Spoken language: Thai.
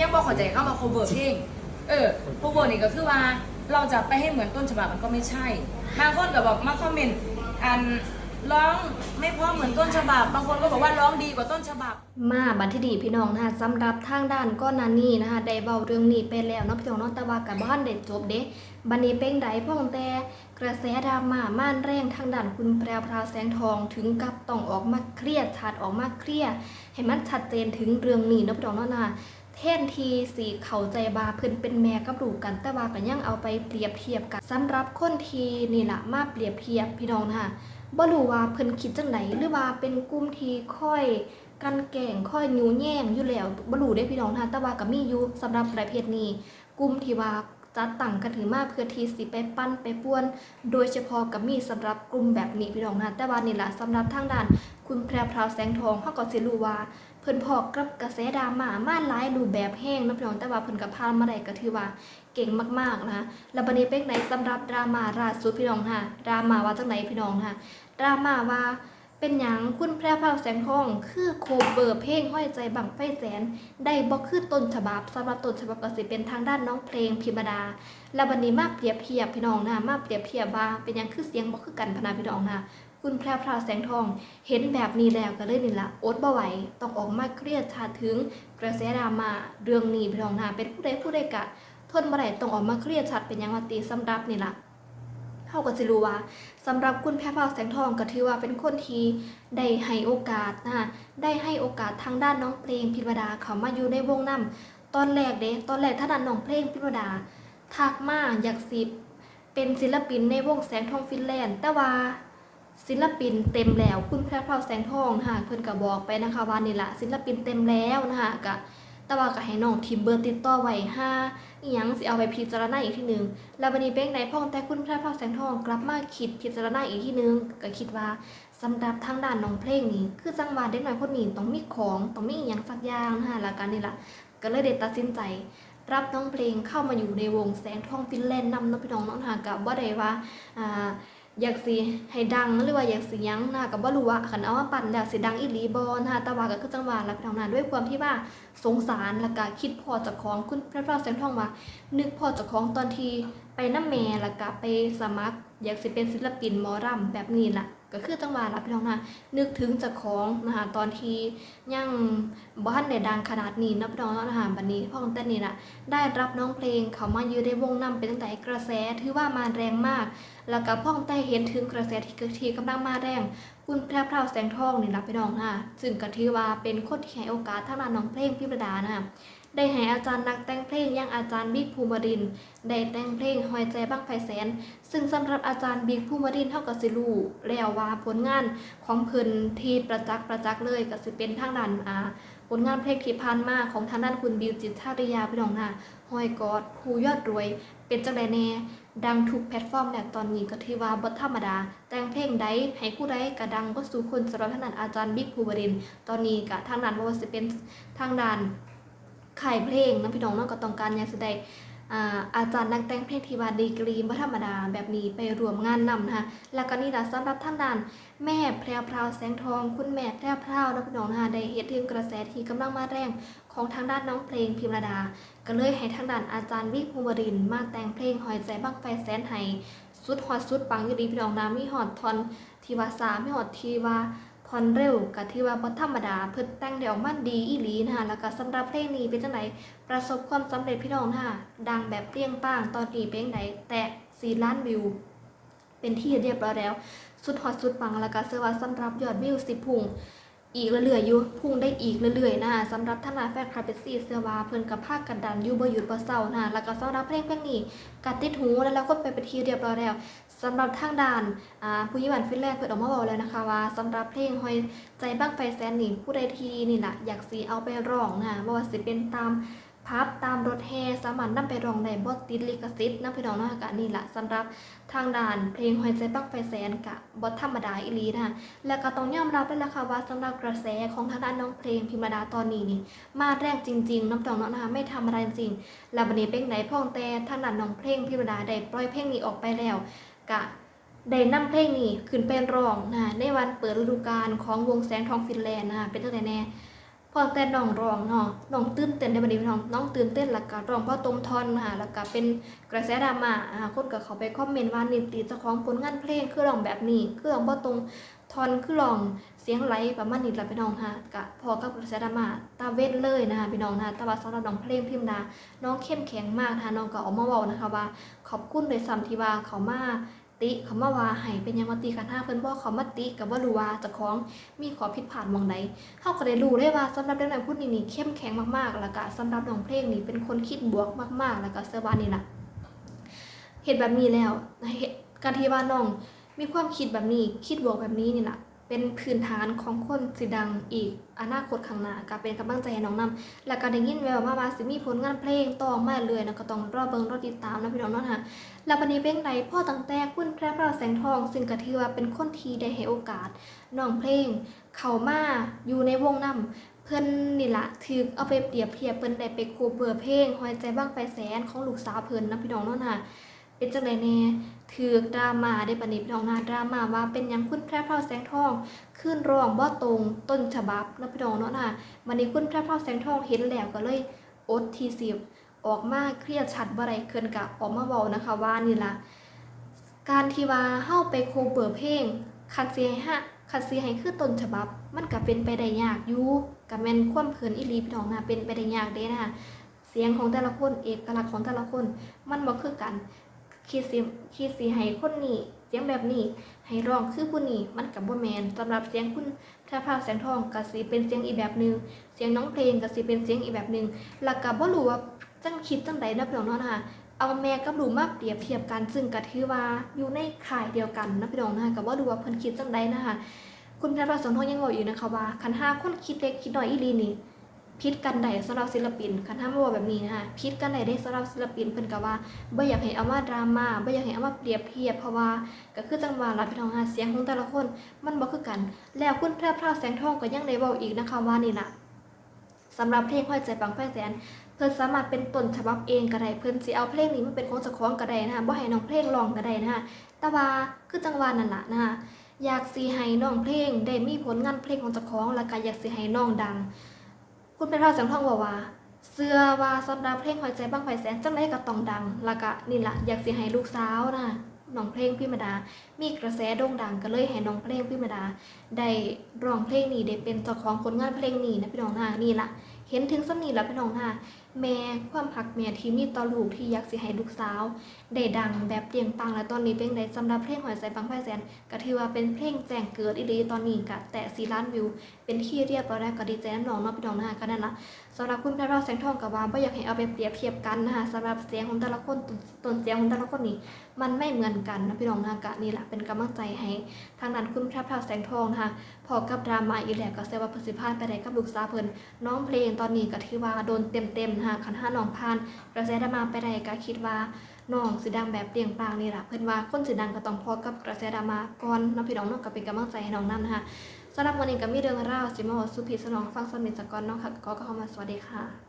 ยังบอกข้าใจเข้ามา cover เพลงเออ cover นี่ก็คือว่าเราจะไปให้เหมือนต้นฉบับมันก็ไม่ใช่บางคนก็บอกมาคอมเมนต์อันร้องไม่พราะเหมือนต้นฉบับ บางคนก็บอกว่าร้องดีกว่าต้นฉบับ มาบันทีดีพี่น้องนะคะสำหรับทางด้านก้อนนานี้นะคะได้เบาเรื่องนี้ไปแล้วเนาะพี่น้องเนาะแต่ว่ากับบ้านเด็ดจบเด้บันนี้เป็นไดพ่องแต่กระแสดราม่าม่านแรงทางด้านคุณแพรวพราวแสงทองถึงกับต้องออกมาเครียดชัดออกมาเครียดให้มันชัดเจนถึงเรื่องนี้นะพี่น้องเนาะนะ เท่นทีสีเข้าใจบาเพิ่นเป็นแม่กับลูกกัน แต่ว่าก็ยังเอาไปเปรียบเทียบกันสำหรับคนทีนี่ล่ะมาเปรียบเทียบพี่น้องนะคะบ่รู้ว่าเพิ่นคิดจังไดหรือว่าเป็นกลุ่มที่ค่อยกันแก่งค่อยยูแย่งอยู่แล้วบ่รู้ได้พี่น้องนะแต่ว่าก็มีอยู่สำหรับประเภทนี้ กลุ่มที่ว่าจัดตั้งกันถือมาเพื่อที่สิไปปั้นไปป่วน โดยเฉพาะก็มีสำหรับกลุ่มแบบนี้พี่น้องนะแต่ว่านี่ละสำหรับทางด้าน คุณแพรพราวแสงทองเขาก็สิรู้ว่า เพิ่นพอกับกระแสดราม่ามาหลายรูปแบบแห้งนะพี่น้องแต่ว่าเพิ่นก็ผ่ามาได้ก็ถือว่าเก่งมากๆนะคะแล้วบัดนี้เป็นไหนสำหรับดราม่าล่าสุดพี่น้องค่ะดราม่าว่าจังไหนพี่น้องค่ะดราม่าว่าเป็นหยังคุณแพรพราวแสงทอง คือโคเบอร์เพลงห้อยใจบังไฟแสน ได้บอกคือต้นฉบับสำหรับต้นฉบับก็สิเป็นทางด้านน้องเพลงพิมดาแล้ววันนี้มาเปรียบเทียบพี่น้องนะมาเปรียบเทียบว่าเป็นหยังคือเสียงบอกคือกันพนาพี่น้องนะ คุณแพรพราวแสงทอง เห็นแบบนี้แล้วก็เลยนี่ละอดบ่ไหวต้องออกมาเครียดชาถึงกระแสดราม่าเรื่องนี้พี่น้องนะเป็นผู้ใดผู้ใดกะ ทนบ่ได้ต้องออกมาเครียดชัดเป็นยังว่าตีสำรับนี่ล่ะเฮาก็สิรู้ว่าสำหรับคุณแพรพราวแสงทองก็ถือว่าเป็นคนที่ได้ให้โอกาสนะคะได้ให้โอกาสทางด้านน้องเพลงพิมดาเขามาอยู่ในวงนํตอนแรกเด้ตอนแรกถ้าด้านน้องเพลงพิมดาทักมาอยากสิบเป็นศิลปินในวงแสงทองฟินแลนด์ แต่ว่า ศิลปินเต็มแล้ว คุณแพรพาวแสงทองนะคะเพิ่นก็บอกไปนะคะว่านี่ล่ะศิลปินเต็มแล้วนะคะก็แต่ว่าก็ให้น้องทีมเบอร์ติดต่อไว้ห้าอีหยังสิเอาไปพิจารณาอีกทีหนึ่งแล้ววันนี้เป้งในพ่องแต่คุณพระพ่อแสงทองกลับมาคิดพิจารณาอีกทีหนึงก็คิดว่าสำหรับทางด้านน้องเพลงนี้ คือจังหวะเด็กน้อยคนนี้ต้องมีของต้องมีอีหยังสักอย่างนะคะแล้วกันนี่ล่ะก็เลยได้ตัดสินใจรับน้องเพลงเข้ามาอยู่ในวงแสงทองฟินแลนด์นำน้องพี่น้องน้องหากับว่าได้ว่าอ่า อยากสิให้ดังหรือว่าอยากสิยังนะกับบ่รู้ว่าขันเอามาปั่นแล้วสิดังอีหลีบอนะคะแต่ว่าก็คือจังหวะแล้วพี่น้องนะด้วยความที่ว่าสงสารแล้วก็คิดพอจากของคุณพระพราแสงทองว่านึกพอจากของตอนที่ไปน้ำแม่แล้วก็ไปสมัคร อยากสิเป็นศิลปินหมอรำแบบนี้ล่ะ ก็คือจังหวะรับพี่น้องนะนึกถึงจากของนะคะตอนที่ยังบ้านในดังขนาดนี้นะพี่น้องนะคะบัดนี้พ่อของเต้นนี่ล่ะได้รับน้องเพลงเขามายืนในวงนำเป็นตั้งแต่กระแสถือว่ามาแรงมาก แล้วก็พ่อของเต้เห็นถึงกระแสที่เกิดที่กำลังมาแรง คุณแพรพราวแสงทองนี่ล่ะพี่น้องค่ะซึ่งก็ถือว่าเป็นคนที่ให้โอกาสทางด้านน้องเพลงพิระดานะคะ ได้ให้อาจารย์นักแต่งเพลงอย่างอาจารย์บิ๊กภูมิรินได้แต่งเพลงหอยใจบ้งไฟแสน ซึ่งสำหรับอาจารย์บิ๊กภูมิรินเท่ากับสิรู้แล้วว่าผลงานของเพิ่นที่ประจักษ์ประจักษ์เลยก็สิเป็นทางด้านอาผลงานเพลงที่ผ่านมาของทางด้านคุณบิวจิตรชาติยาพี่น้องค่ะหอยกอดผู้ยอดรวย เป็นจังไดแน่ดังทุกแพลตฟอร์มแล้วตอนนี้ก็ถือว่าบ่ธรรมดา แต่งเพลงใดให้ผู้ใดก็ดังก็สู่คนสำหรับทางด้านอาจารย์บิ๊กภูมิริน ตอนนี้ก็ทางด้านบ่ว่าสิเป็นทางด้าน ขายเพลงนะพี่น้องเนาะก็ต้องการอยากแสดงอ่าอาจารย์นักแต่งเพลงที่ว่าดีกรีบ่ธรรมดาแบบนี้ไปรวมงานนำนะคะแล้วก็นี่ละสำหรับท่านด้านแม่แพรวพราวแสงทอง คุณแม่แพรวพราวนะพี่น้องนะคะได้เฮ็ดถึงกระแสที่กำลังมาแรงของทางด้านน้องเพลงพิมรดา ก็เลยให้ทางด้านอาจารย์วิภูวรินมาแต่งเพลงหอยใจบังไฟแสนให้สุดฮอดสุดปังอยู่ดีพี่น้องนะมีฮอดทอนทีว่าสามมีฮอดทีว่า ทอนเร็วกับที่ว่าบ่ธรรมดาเพิ่นแต่งได้ออกมาดีอีหลีนะคะแล้วก็สำหรับเพลงนี้เป็นจังไดประสบความสำเร็จพี่น้องค่ะดังแบบเปรี้ยงป้างตอนนี้เพลงใดแตะ4ล้านวิว เป็นที่เรียบร้อยแล้ว สุดฮอตสุดปังแล้วก็เสื้อว่าสำหรับยอดวิวสิพุ่ง อีกเรื่อยๆอยู่พุ่งได้อีกเรื่อยๆนะคะสำหรับท่านนาแฟนคลับเบสซี่เสื้อวาเพิ่นกับภาคกันดันอยู่บ่หยุดบ่เศร้านะคะแล้วก็สำหรับเพลงเพลงนี้กัดติดหูแล้วแล้วก็ไปเป็นทีเรียบร้อยแล้วสำหรับทางด่านอ่าผู้ยิบันฟินแลนด์เปิดออกมาบอกแล้วนะคะว่าสำหรับเพลงหอยใจบ้างไฟแสนนี่ผู้ใดทีนี่แหละอยากสีเอาไปร้องนะบ่ว่าสิเป็นตาม พับตามรถแห่สามารถนำไปร้องได้บ่ติดลิขสิทธิ์นะพี่น้องเนาะกะนี่แหละสำหรับทางด่านเพลงหอยใจบ้างไฟแสนกะบ่ธรรมดาอีหลีนะคะแล้วก็ต้องยอมรับเลยล่ะค่ะว่าสำหรับกระแสของทางด้านน้องเพลงพิมดาตอนนี้นี่มาแรงจริงๆน้ำตองเนาะนะคะไม่ธรรมดาจริงแล้วบัดนี้เป็นไหนพ่องแต่ทางด้านน้องเพลงพิมดาได้ปล่อยเพลงนี้ออกไปแล้วกะได้นำเพลงนี้ขึ้นเป็นร้องนะในวันเปิดฤดูกาลของวงแสงทองฟินแลนด์นะเป็นตั้งแต่แน่ พอแต่น้องร้องเนาะน้องตื่นเต้นได้บัดนี้พี่น้องน้องตื่นเต้นแล้วก็ร้องบ่ตรงทอนค่ะแล้วก็เป็นกระแสดราม่าอ่าคนก็เขาไปคอมเมนต์ว่านี่ติเจ้าของผลงานเพลงคือร้องแบบนี้คือร้องบ่ตรงทอนคือร้องเสียงไหลประมาณนี้ละพี่น้องค่ะก็พอกับกระแสดราม่าตาเว้นเลยนะคะพี่น้องนะคะแต่ว่าสำหรับน้องเพลงพิมดาน้องเข้มแข็งมากนะคะน้องก็ออกมาเว้านะคะว่า ขอบคุณโดยซ้ำที่ว่าเขามา ติเขามาว่าให้เป็นยังมาติกันหาเพิ่นบ่เขามาติกับ่รู้ว่าจะคล้องมีขอผิดพลาดมองใดเขาก็ได้รู้ได้ว่าสำหรับเด็กน้อยผู้นี้นี่เข้มแข็งมากๆ แล้วก็สำหรับน้องเพลงนี่เป็นคนคิดบวกมากๆ แล้วก็เชื่อว่านี่ล่ะเหตุแบบนี้แล้วเฮ็ดการที่ว่าน้องมีความคิดแบบนี้คิดบวกแบบนี้นี่ล่ะ เป็นพื้นฐานของคนสิดังอีกอนาคตข้างหน้าก็เป็นกำลังใจให้น้องนํแล้วก็ได้ยินแววมาว่าสิมีผลงานเพลงต่อมาเรื่อยนะก็ต้องรอเบิ่งรอติดตามนะพี่น้องเนาะค่ะแล้ววันนี้เป็นไดพ่อตั้งแต่คุณแพร่พราแสงทองซึ่งก็ถือว่าเป็นคนที่ได้ให้โอกาสน้องเพลง เข้ามาอยู่ในวงนำเพิ่อนนี่ละถือเอาไปเปรียบเทียบเพิ่นได้ไปคูเบอร์เพลงหอยใจบ้างไฟแสนของลูกสาวเพิ่นนะพี่น้องเนาะค่ะเป็นจังไดแน่ ถือดราม่าได้ปานนี้พี่น้องนะดราม่าว่าเป็นยังคุณแพร่พราแสงทอง ขึ้นรองบ่ตรงต้นฉบับนะพี่น้องเนาะค่ะวันนี้คุณแพร่พราแสงทองเห็นแล้วก็เลยอดทีสิบออกมาเครียดชัดบ่ได้เคินกะออกมาเว้านะคะว่านี่ล่ะการที่ว่าเฮาไปโคเปิดเพลงคัดสิให้ฮะคัดสิให้คือต้นฉบับ มันก็เป็นไปได้ยากอยู่ก็แมนควมเพลินอีลีพี่น้องนะเป็นไปได้ยากเด้นะเสียงของแต่ละคนเอกลักษณ์ของแต่ละคน มันบ่คือกัน คิดสิคิดสิให้คนนี้เสียงแบบนี้ ให้ร้องคือผู้นี้มันก็บ่แมนสำหรับเสียงคุณแท้ภาพแสงทองก็สิเป็นเสียงอีกแบบหนึง เสียงน้องเพลงก็สิเป็นเสียงอีกแบบหนึงแล้วก็บ่รู้ว่าจังคิดจังใดนะพี่น้องเนาะนะคะเอาแม่กับลูกมาเปรียบเทียบกันซึ่งก็ถือว่าอยู่ในข่ายเดียวกันนะพี่น้องนะคะก็บ่รู้ว่าเพิ่นคิดจังใดนะคะคุณพระประสงค์ทองยังบอกอยู่นะคะว่าคันห้าคนคิดเล็กคิดน้อยอีลีนี่ พิดกันใดสำหรับศิลปินคันห้ามาบอกแบบนี้นะคะพิดกันใดได้สำหรับศิลปินเพิ่นก็ว่าบ่อยากให้เอามาดราม่าบ่อยากให้เอามาเปรียบเทียบเพราะว่าก็คือจังหวะรับพี่น้องฮะเสียงของแต่ละคน มันบ่คือกัน แล้วคุณพระพราวแสงทองก็ยังได้บอกอีกนะคะว่านี่ล่ะสำหรับเพลงห้อยใจปังไฟแสน เพิ่นสามารถเป็นต้นฉบับเองก็ได้เพิ่นสิเอาเพลงนี้มาเป็นของเจ้าของก็ได้นะคะบ่ให้น้องเพลงร้องก็ได้นะคะแต่ว่าคือจังหวะนั่นล่ะนะคะอยากสิให้น้องเพลงได้มีผลงานเพลงของเจ้าของแล้วก็อยากสิให้น้องดัง คุณเป็นพระเสงทองว่าว่าเสื้อว่าสำหรับเพลงหอยใจบ้างไฟแสนจังไรก็ต้องดังละกะนี่ล่ะอยากเสียให้ลูกสาวนะน้องเพลงพี่มดามีกระแสโด่งดังก็เลยให้น้องเพลงพี่มดา ได้ร้องเพลงนี้ได้เป็นเจ้าของผลงานเพลงนี้นะพี่น้องหนะนี่ละเห็นถึงสำนีแล้วพี่น้องหนะแม่ความหักแม่ที่มีต่อลูกที่อยากสิให้ลูกสาวได้ดังแบบเปรียงปังและตอนนี้เป็นไดสำหรับเพลงหอยใส่ปังไฟแสนก็ถือว่าเป็นเพลงแจ้งเกิดอีลีตอนนี้ก็แต่ล้านวิว เป็นที่เรียบร้อยแล้วก็ดีใจน้ำน้องพี่น้องนะคะก็นั่นละสำหรับคุณแพรวแสงทองกับวาไม่อยากให้เอาไปเปรียบเทียบกันนะคะสำหรับเสียงของแต่ละคนต้นต้นเสียงของแต่ละคนนี่มันไม่เหมือนกันนะพี่น้องนะคะก็นี่แหละเป็นกำลังใจให้ทางนั้นคุณแพรวแสงทองนะคะพอกับดราม่าอีแหลกก็เซว่าประสิทธิภาพไปได้กับลูกสาวเพิ่นน้องเพลงตอนนี้ก็ถือว่าโดนเต็มๆนะคะคันห้าน้องพาน กระแสดราม่าไปได้ก็คิดว่าน้องสีดังแบบเปรียงปางนี่แหละเพิ่นว่าคนสีดังก็ต้องพอกับกระแสดราม่าก่อนน้องพี่น้องน้องก็เป็นกำลังใจให้น้องนํนนะคะสำหรับวันนี้ก็มีเรื่องราวสิมาสุพีสนองฟังสมิทสกอนเนาะค่ะก็เข้ามาสวัสดีค่ะ